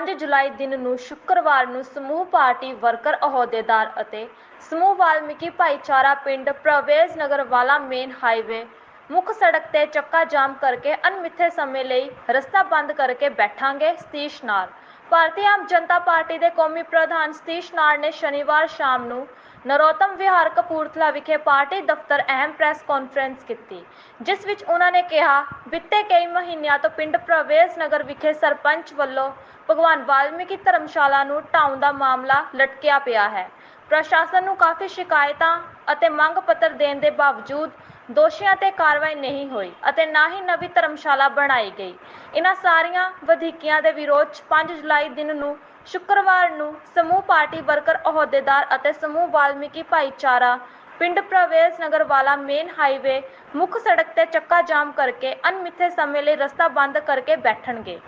ਜੁਲਾਈ ਦਿਨ ਨੂੰ ਸ਼ੁੱਕਰਵਾਰ ਨੂੰ ਸਮੂਹ ਪਾਰਟੀ ਵਰਕਰ ਅਹੁਦੇਦਾਰ ਅਤੇ ਸਮੂਹ ਵਾਲਮੀਕੀ ਭਾਈਚਾਰਾ ਪਿੰਡ ਪ੍ਰਵੇਸ਼ ਨਗਰ ਵਾਲਾ ਮੇਨ ਹਾਈਵੇ ਮੁੱਖ ਸੜਕ ਤੇ ਚੱਕਾ ਜਾਮ ਕਰਕੇ ਅਣਮਿੱਥੇ ਸਮੇਂ ਲਈ ਰਸਤਾ ਬੰਦ ਕਰਕੇ ਬੈਠਾਂਗੇ ਸਤੀਸ਼ ਨਾਲ। ਭਾਰਤੀ ਆਮ ਜਨਤਾ ਪਾਰਟੀ ਦੇ ਕੌਮੀ ਪ੍ਰਧਾਨ ਸਤੀਸ਼ ਨਾੜ ਨੇ ਸ਼ਨੀਵਾਰ ਸ਼ਾਮ ਨੂੰ ਨਰੋਤਮ ਵਿਹਾਰ ਕਪੂਰਥਲਾ ਵਿਖੇ ਪਾਰਟੀ ਦਫ਼ਤਰ ਅਹਿਮ ਪ੍ਰੈਸ ਕਾਨਫਰੰਸ ਕੀਤੀ, ਜਿਸ ਵਿੱਚ ਉਹਨਾਂ ਨੇ ਕਿਹਾ, ਬੀਤੇ ਕਈ ਮਹੀਨਿਆਂ ਤੋਂ ਪਿੰਡ ਪ੍ਰਵੇਸ਼ ਨਗਰ ਵਿਖੇ ਸਰਪੰਚ ਵੱਲੋਂ ਭਗਵਾਨ ਵਾਲਮੀਕੀ ਧਰਮਸ਼ਾਲਾ ਨੂੰ ਢਾਉਣ ਦਾ ਮਾਮਲਾ ਲਟਕਿਆ ਪਿਆ ਹੈ। ਪ੍ਰਸ਼ਾਸਨ ਨੂੰ ਕਾਫੀ ਸ਼ਿਕਾਇਤਾਂ ਅਤੇ ਮੰਗ ਪੱਤਰ ਦੇਣ ਦੇ ਬਾਵਜੂਦ ਦੋਸ਼ੀਆਂ ਤੇ ਕਾਰਵਾਈ ਨਹੀਂ ਹੋਈ ਅਤੇ ਨਾ ਹੀ ਨਵੀਂ ਧਰਮਸ਼ਾਲਾ ਬਣਾਈ ਗਈ। ਇਹਨਾਂ ਸਾਰੀਆਂ ਵਧੀਕੀਆਂ ਦੇ ਵਿਰੋਧ 'ਚ 5 ਜੁਲਾਈ ਦਿਨ ਨੂੰ ਸ਼ੁੱਕਰਵਾਰ ਨੂੰ ਸਮੂਹ ਪਾਰਟੀ ਵਰਕਰ ਅਹੁਦੇਦਾਰ ਅਤੇ ਸਮੂਹ ਵਾਲਮੀਕੀ ਭਾਈਚਾਰਾ ਪਿੰਡ ਪ੍ਰਵੇਸ਼ ਨਗਰ ਵਾਲਾ ਮੇਨ ਹਾਈਵੇ ਮੁੱਖ ਸੜਕ ਤੇ ਚੱਕਾ ਜਾਮ ਕਰਕੇ ਅਣਮਿੱਥੇ ਸਮੇਂ ਲਈ ਰਸਤਾ ਬੰਦ ਕਰਕੇ ਬੈਠਣਗੇ।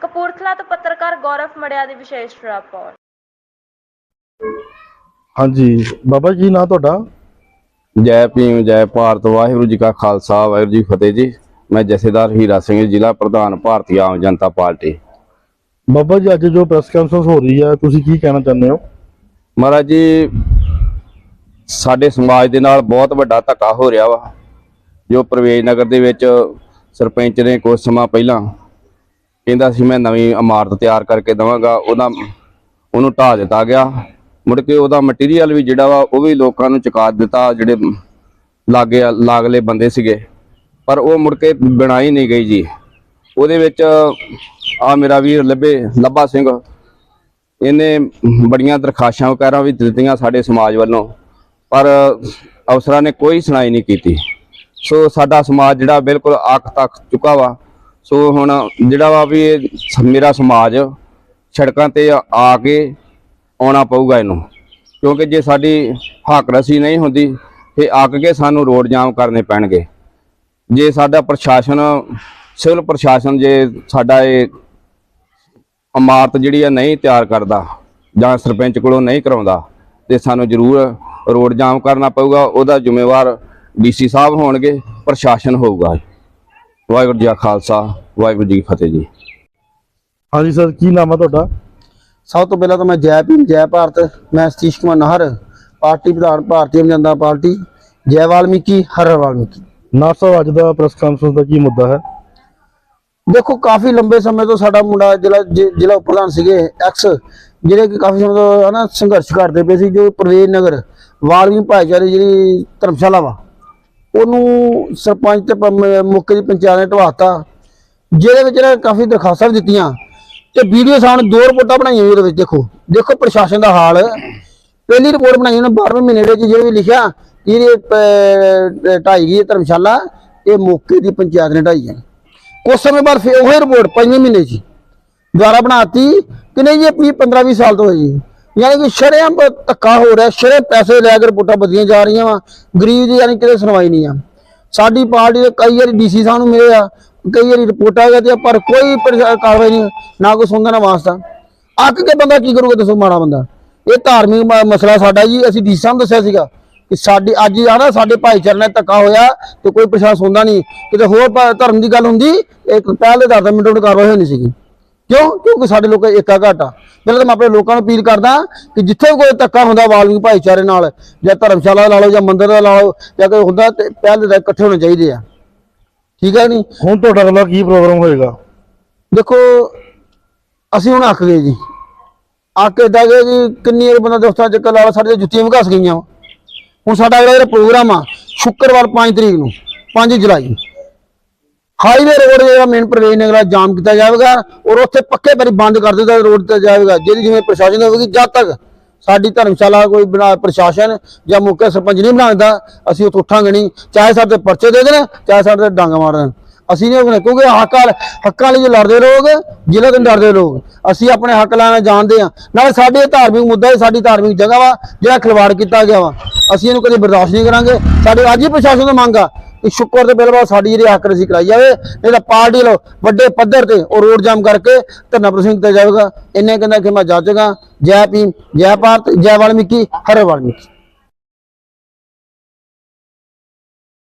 ਕਪੂਰਥਲਾ ਤੋਂ ਪੱਤਰਕਾਰ ਗੌਰਵ ਮੜਿਆ ਦੀ ਵਿਸ਼ੇਸ਼ ਰਿਪੋਰਟ। ਹਾਂਜੀ, ਬਾਬਾ ਜੀ, ਨਾ ਤੁਹਾਡਾ? ਜੈ ਭੀਮ ਜੈ ਭਾਰਤ ਵਾਹਿਗੁਰੂ ਜੀ ਕਾ ਖਾਲਸਾ ਵਾਹਿਗੁਰੂ ਜੀ ਫਤਿਹ ਜੀ। ਮੈਂ ਜਥੇਦਾਰ ਹੀਰਾ ਸਿੰਘ ਜ਼ਿਲ੍ਹਾ ਪ੍ਰਧਾਨ ਭਾਰਤੀ ਆਮ ਜਨਤਾ ਪਾਰਟੀ। ਬਾਬਾ ਜੀ ਅੱਜ ਜੋ ਪ੍ਰੈਸ ਕਾਨਫਰੰਸ ਹੋ ਰਹੀ ਹੈ ਤੁਸੀਂ ਕੀ ਕਹਿਣਾ ਚਾਹੁੰਦੇ ਹੋ? ਮਹਾਰਾਜ ਜੀ ਸਾਡੇ ਸਮਾਜ ਦੇ ਨਾਲ ਬਹੁਤ ਵੱਡਾ ਧੱਕਾ ਹੋ ਰਿਹਾ ਵਾ। ਜੋ ਪ੍ਰਵੇਸ਼ ਨਗਰ ਦੇ ਵਿੱਚ ਸਰਪੰਚ ਨੇ ਕੁਝ ਸਮਾਂ ਪਹਿਲਾਂ ਕਹਿੰਦਾ ਸੀ ਮੈਂ ਨਵੀਂ ਇਮਾਰਤ ਤਿਆਰ ਕਰਕੇ ਦਵਾਂਗਾ। ਉਹਦਾ ਉਹਨੂੰ ਢਾਹ ਦਿੱਤਾ ਗਿਆ। ਮੁੜ ਕੇ ਉਹਦਾ ਮਟੀਰੀਅਲ ਵੀ ਜਿਹੜਾ ਵਾ, ਉਹ ਵੀ ਲੋਕਾਂ ਨੂੰ ਚੁਕਾ ਦਿੱਤਾ, ਜਿਹੜੇ ਲਾਗੇ ਲਾਗਲੇ ਬੰਦੇ ਸੀਗੇ। ਪਰ ਉਹ ਮੁੜ ਕੇ ਬਣਾਈ ਨਹੀਂ ਗਈ ਜੀ। ਉਹਦੇ ਵਿੱਚ ਆ ਮੇਰਾ ਵੀਰ ਲੱਭੇ, ਲੱਭਾ ਸਿੰਘ। ਇਹਨੇ ਬੜੀਆਂ ਦਰਖਾਸ਼ਾਂ ਵਗੈਰਾ ਵੀ ਦਿੱਤੀਆਂ ਸਾਡੇ ਸਮਾਜ ਵੱਲੋਂ। ਪਰ ਅਫਸਰਾਂ ਨੇ ਕੋਈ ਸੁਣਾਈ ਨਹੀਂ ਕੀਤੀ। ਸੋ ਸਾਡਾ ਸਮਾਜ ਜਿਹੜਾ ਬਿਲਕੁਲ ਅੱਖ ਤੱਕ ਚੁੱਕਾ ਵਾ। ਸੋ ਹੁਣ ਜਿਹੜਾ ਵਾ ਵੀ ਇਹ ਮੇਰਾ ਸਮਾਜ, ਸੜਕਾਂ ਤੇ ਆ ਕੇ ਆਉਣਾ ਪਊਗਾ ਇਹਨੂੰ। ਕਿਉਂਕਿ ਜੇ ਸਾਡੀ ਹੱਕ ਰਸੀ ਨਹੀਂ ਹੁੰਦੀ ਤੇ ਅੱਕ ਕੇ ਸਾਨੂੰ ਰੋਡ ਜਾਮ ਕਰਨੇ ਪੈਣਗੇ। ਜੇ ਸਾਡਾ ਪ੍ਰਸ਼ਾਸਨ, ਸਿਵਲ ਪ੍ਰਸ਼ਾਸਨ ਜੇ ਸਾਡਾ ਇਹ ਇਮਾਰਤ ਜਿਹੜੀ ਆ ਨਹੀਂ ਤਿਆਰ ਕਰਦਾ ਜਾਂ ਸਰਪੰਚ ਕੋਲੋਂ ਨਹੀਂ ਕਰਾਉਂਦਾ, ਤੇ ਸਾਨੂੰ ਜ਼ਰੂਰ ਰੋਡ ਜਾਮ ਕਰਨਾ ਪਊਗਾ। ਉਹਦਾ ਜ਼ਿੰਮੇਵਾਰ ਡੀਸੀ ਸਾਹਿਬ ਹੋਣਗੇ, ਪ੍ਰਸ਼ਾਸਨ ਹੋਊਗਾ। ਵਾਹਿਗੁਰੂ ਜੀ ਕਾ ਖਾਲਸਾ, ਵਾਹਿਗੁਰੂ ਜੀ ਕੀ ਫਤਿਹ ਜੀ। ਹਾਂਜੀ ਸਰ, ਕੀ ਨਾਮ ਹੈ ਤੁਹਾਡਾ? ਸਭ ਤੋਂ ਪਹਿਲਾਂ ਤਾਂ ਮੈਂ ਜੈ ਭੀਮ ਜੈ ਭਾਰਤ ਮੈਂ ਸਤੀਸ਼ ਕੁਮਾਰ ਨਾਹਰ ਪਾਰਟੀ ਪ੍ਰਧਾਨ ਭਾਰਤੀ ਜਨਤਾ ਪਾਰਟੀ ਜੈ ਵਾਲਮੀਕੀ ਹਰ ਵਾਲਮੀਕੀ। ਨਾ ਸਰ ਅੱਜ ਦਾ ਪ੍ਰੈਸ ਕਾਨਫਰੰਸ ਦਾ ਕੀ ਮੁੱਦਾ ਹੈ? ਦੇਖੋ ਕਾਫੀ ਲੰਬੇ ਸਮੇਂ ਤੋਂ ਸਾਡਾ ਮੁੰਡਾ ਜ਼ਿਲ੍ਹਾ ਜ਼ਿ- ਜ਼ਿਲ੍ਹਾ ਪ੍ਰਧਾਨ ਸੀਗੇ ਐਕਸ ਜਿਹੜੇ ਕਿ ਕਾਫੀ ਸਮੇਂ ਤੋਂ ਹਨਾ ਸੰਘਰਸ਼ ਕਰਦੇ ਪਏ ਸੀ ਜੋ ਪ੍ਰਵੇਸ਼ ਨਗਰ ਵਾਲਮੀਕੀ ਭਾਈਚਾਰੇ ਜਿਹੜੀ ਧਰਮਸ਼ਾਲਾ ਵਾ ਉਹਨੂੰ ਸਰਪੰਚ ਤੇ ਮੁੱਖ ਦੀ ਪੰਚਾਇਤ ਨੇ ਢਵਾਤਾ ਜਿਹਦੇ ਵਿੱਚ ਨੇ ਕਾਫੀ ਦਰਖਾਸਤਾਂ ਵੀ ਦਿੱਤੀਆਂ ਤੇ ਵੀਡੀਓ ਸਾਹਮਣੇ ਦੋ ਰਿਪੋਰਟਾਂ ਬਣਾਈਆਂ ਹੋਈਆਂ ਵਿੱਚ, ਦੇਖੋ। ਦੇਖੋ ਪ੍ਰਸ਼ਾਸਨ ਦਾ ਹਾਲ। ਪਹਿਲੀ ਰਿਪੋਰਟ ਬਣਾਈ ਉਹਨੇ 12ਵੇਂ ਮਹੀਨੇ ਦੇ ਵਿੱਚ ਜਿਹੜੇ ਲਿਖਿਆ ਕਿ ਢਾਈ ਗਈ ਧਰਮਸ਼ਾਲਾ, ਇਹ ਮੌਕੇ ਦੀ ਪੰਚਾਇਤ ਨੇ ਢਾਈ ਹੈ ਕੁਝ ਸਮੇਂ ਬਾਅਦ ਫਿਰ ਉਹੀ ਰਿਪੋਰਟ ਪੰਜਵੇਂ ਮਹੀਨੇ 'ਚ ਦੁਬਾਰਾ ਬਣਾਤੀ ਕਿ ਨਹੀਂ ਜੀ 20 15 20 ਸਾਲ ਤੋਂ ਹੈ ਜੀ। ਯਾਨੀ ਕਿ ਸ਼ਰੇਆਮ ਧੱਕਾ ਹੋ ਰਿਹਾ ਸ਼ਰੇ ਪੈਸੇ ਲੈ ਕੇ ਰਿਪੋਰਟਾਂ ਬਦਲੀਆਂ ਜਾ ਰਹੀਆਂ ਵਾ। ਗਰੀਬ ਦੀ ਯਾਨੀ ਕਿਤੇ ਸੁਣਵਾਈ ਨਹੀਂ ਆ। ਸਾਡੀ ਪਾਰਟੀ ਦੇ ਕਈ ਵਾਰੀ ਡੀਸੀ ਸਾਹਿਬ ਨੂੰ ਮਿਲੇ ਆ ਕਈ ਵਾਰੀ ਰਿਪੋਰਟਾਂ ਗਈਆਂ ਪਰ ਕੋਈ ਪ੍ਰਸ਼ਾ ਕਾਰਵਾਈ ਨਹੀਂ, ਨਾ ਕੋਈ ਸੁਣਦਾ ਨਾ ਵਾਸਤਾ। ਅੱਕ ਕੇ ਬੰਦਾ ਕੀ ਕਰੂਗਾ ਦੱਸੋ ਮਾੜਾ ਬੰਦਾ? ਇਹ ਧਾਰਮਿਕ ਮ- ਮਸਲਾ ਸਾਡਾ ਜੀ, ਅਸੀਂ ਡੀਸੀ ਸਾਹਿਬ ਨੂੰ ਦੱਸਿਆ ਸੀਗਾ ਕਿ ਸਾਡੇ ਅੱਜ ਆ ਨਾ ਸਾਡੇ ਭਾਈਚਾਰੇ ਨਾਲ ਧੱਕਾ ਹੋਇਆ ਤੇ ਕੋਈ ਪ੍ਰਸ਼ਾਸਨ ਸੁਣਦਾ ਨਹੀਂ। ਕਿਤੇ ਹੋਰ ਪ- ਧਰਮ ਦੀ ਗੱਲ ਹੁੰਦੀ, ਇੱਕ ਪਹਿਲ ਦੇ ਆਧਾਰ ਤੇ ਮਿੰਟ ਕਾਰਵਾਈ ਹੋਣੀ ਸੀਗੀ। ਕਿਉਂ? ਕਿਉਂਕਿ ਸਾਡੇ ਲੋਕਾਂ ਏਕਾ ਘਾਟਾ ਪਹਿਲਾਂ ਤਾਂ ਮੈਂ ਆਪਣੇ ਲੋਕਾਂ ਨੂੰ ਅਪੀਲ ਕਰਦਾ ਕਿ ਜਿੱਥੇ ਵੀ ਕੋਈ ਧੱਕਾ ਹੁੰਦਾ ਵਾਲਮੀਕ ਭਾਈਚਾਰੇ ਨਾਲ, ਜਾਂ ਧਰਮਸ਼ਾਲਾ ਲਾ ਲਓ, ਜਾਂ ਮੰਦਿਰ ਦਾ ਲਾ ਲਓ, ਜਾਂ ਕੋਈ ਹੁੰਦਾ ਤੇ ਪਹਿਲ ਦੇ ਇਕੱਠੇ ਹੋਣੇ ਚਾਹੀਦੇ ਆ। ਠੀਕ ਹੈ ਨਹੀਂ? ਹੁਣ ਤੁਹਾਡਾ ਅਗਲਾ ਕੀ ਪ੍ਰੋਗਰਾਮ ਹੋਏਗਾ? ਦੇਖੋ ਅਸੀਂ ਹੁਣ ਅੱਕ ਗਏ ਜੀ। ਅੱਕ ਏਦਾਂ ਗਏ ਜੀ ਕਿੰਨੀ ਵਾਰ ਬੰਦਾ ਦੋਸਤਾਂ ਚੱਕਰ ਲਾ ਸਾਡੇ ਜੁੱਤੀਆਂ ਵੀ ਘਸ ਗਈਆਂ ਹੁਣ ਸਾਡਾ ਅਗਲਾ ਜਿਹੜਾ ਪ੍ਰੋਗਰਾਮ ਆ ਸ਼ੁੱਕਰਵਾਰ 5 ਤਰੀਕ ਨੂੰ 5 ਜੁਲਾਈ। ਹਾਈਵੇ ਰੋਡ ਜਿਹੜਾ ਮੇਨ ਪ੍ਰਵੇਸ਼ ਨਗਰ ਜਾਮ ਕੀਤਾ ਜਾਵੇਗਾ ਔਰ ਉੱਥੇ ਪੱਕੇ ਪਰੀ ਬੰਦ ਕਰ ਦਿੱਤਾ ਰੋਡ ਤੇ ਜਾਵੇਗਾ ਜਿਹਦੀ ਜਿਵੇਂ ਪ੍ਰਸ਼ਾਸਨ ਹੋਵੇਗੀ ਜਦ ਤੱਕ ਸਾਡੀ ਧਰਮਸ਼ਾਲਾ ਕੋਈ ਬਣਾ ਪ੍ਰਸ਼ਾਸਨ ਜਾਂ ਮੁੱਖ ਸਰਪੰਚ ਨਹੀਂ ਬਣਾਉਂਦਾ ਅਸੀਂ ਉੱਥੋਂ ਉੱਠਾਂਗੇ ਨਹੀਂ। ਚਾਹੇ ਸਾਡੇ ਤੇ ਪਰਚੇ ਦੇ ਦੇਣ, ਚਾਹੇ ਸਾਡੇ ਤੇ ਡਾਂਗਾ ਮਾਰ ਦੇਣ ਅਸੀਂ ਨਹੀਂ ਹੋਣਾ ਕਿਉਂਕਿ ਹੱਕਾਂ ਹੱਕਾਂ ਲਈ ਲੜਦੇ ਲੋਕ, ਜ਼ਿਲ੍ਹੇ ਤੋਂ ਡਰਦੇ ਲੋਕ। ਅਸੀਂ ਆਪਣੇ ਹੱਕ ਲੈਣਾ ਜਾਣਦੇ ਆ ਨਾਲੇ ਸਾਡੇ ਧਾਰਮਿਕ ਮੁੱਦਾ ਹੈ, ਸਾਡੀ ਧਾਰਮਿਕ ਜਗ੍ਹਾ ਵਾ, ਜਿਹੜਾ ਖਿਲਵਾੜ ਕੀਤਾ ਗਿਆ ਵਾ। ਅਸੀਂ ਇਹਨੂੰ ਕਦੇ ਬਰਦਾਸ਼ਤ ਨਹੀਂ ਕਰਾਂਗੇ। ਸਾਡੇ ਅੱਜ ਹੀ ਪ੍ਰਸ਼ਾਸਨ ਤੋਂ ਮੰਗ ਆ ਕਿ ਸ਼ੁੱਕਰ ਤੇ ਬਿਲਕੁਲ ਸਾਡੀ ਜਿਹੜੀ ਹੱਕ ਰਸੀ ਕਰਾਈ ਜਾਵੇ, ਨਹੀਂ ਤਾਂ ਪਾਰਟੀ ਲੋ ਵੱਡੇ ਪੱਧਰ ਤੇ ਉਹ ਰੋਡ ਜਾਮ ਕਰਕੇ ਧਰਨਾ ਪ੍ਰਦਰਸ਼ਨ ਕੀਤਾ ਜਾਵੇਗਾ। ਇੰਨੇ ਕਹਿੰਦਾ ਕਿ ਮੈਂ ਜਾ ਚੁੱਕਾ ਜੈ ਭੀਮ, ਜੈ ਭਾਰਤ, ਜੈ ਵਾਲਮੀਕੀ, ਹਰੇ ਵਾਲਮੀਕੀ।